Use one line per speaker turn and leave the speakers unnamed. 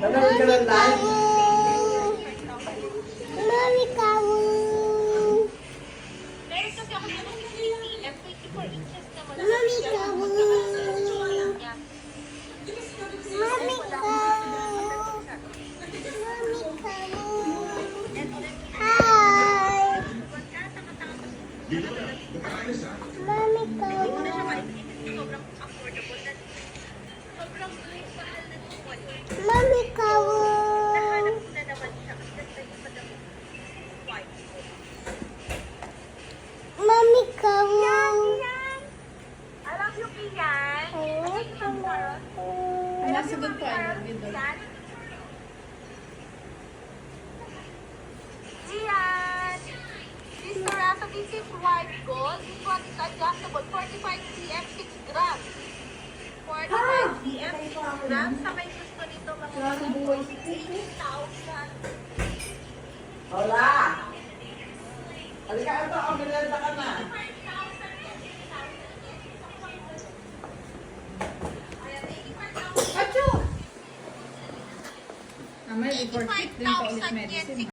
Nanonood ka ng live?
Mami kawu.
Meron kasi ako dito ng CCTV, 24 inches naman.
Mami kawu. Mami kawu. Mami kawu. Hi. Mami kawu.
Nasagot ko ay dito.
Ian! This Sorata, this is white gold. This one is adjustable. 45 cm, 6 grams. 45 cm, 6 grams. Sa may gusto nito mga 18,000.
Hola! Halika ito, oh, binenta ka na.
Report kit din pa ulit
85,000 yen,
medicine.